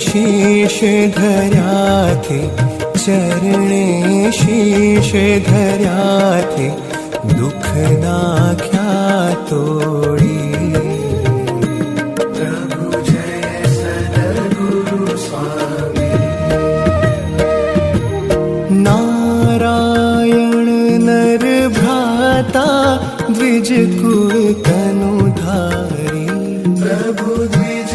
शीश धर्याथे चरणे शीश धर्याथे दुख नाख्या तोड़ी प्रभु जय नारायण नर भ्राता द्विज कुल तनु धारी प्रभु द्विज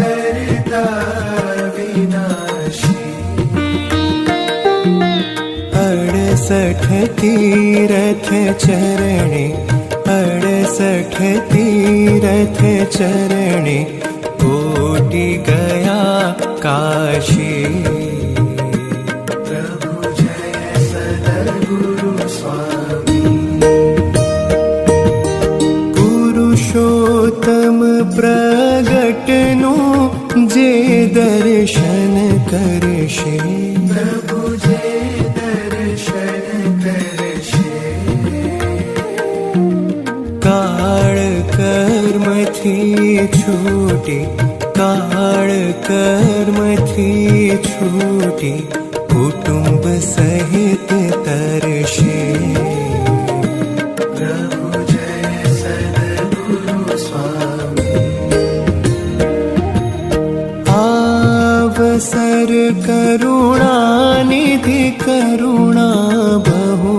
अड़सठ तीरथ चरणे अड़सठ तीरथ चरणे कोटि गया काशी। प्रभु जय सद्गुरु स्वामी। पुरुषोत्तम प्रगटनु जे दर्शन करशे। प्रभु जे काळ कर्मथी छूटी काळ कर्मथी छूटी कुटुंब सहित तरशे। प्रभु जय सद्गुरु स्वामी। आवसर करुणा निधि करुणा बहु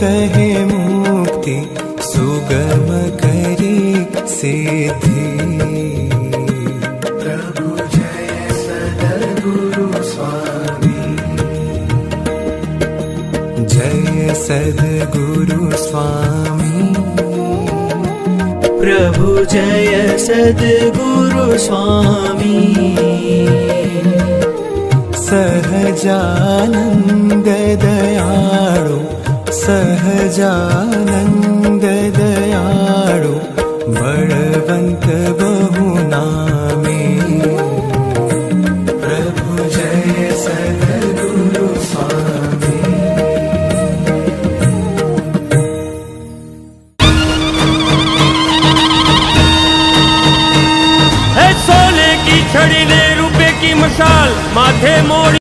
कहे मुक्ति सुगम करी सिद्धि प्रभु जय सद्गुरु स्वामी। जय सद्गुरु स्वामी। प्रभु जय सद्गुरु स्वामी। सहजानन्द दयाळु बहुनामे। प्रभु जय सोने की छड़ी ने रुपए की मशाल माथे मोड़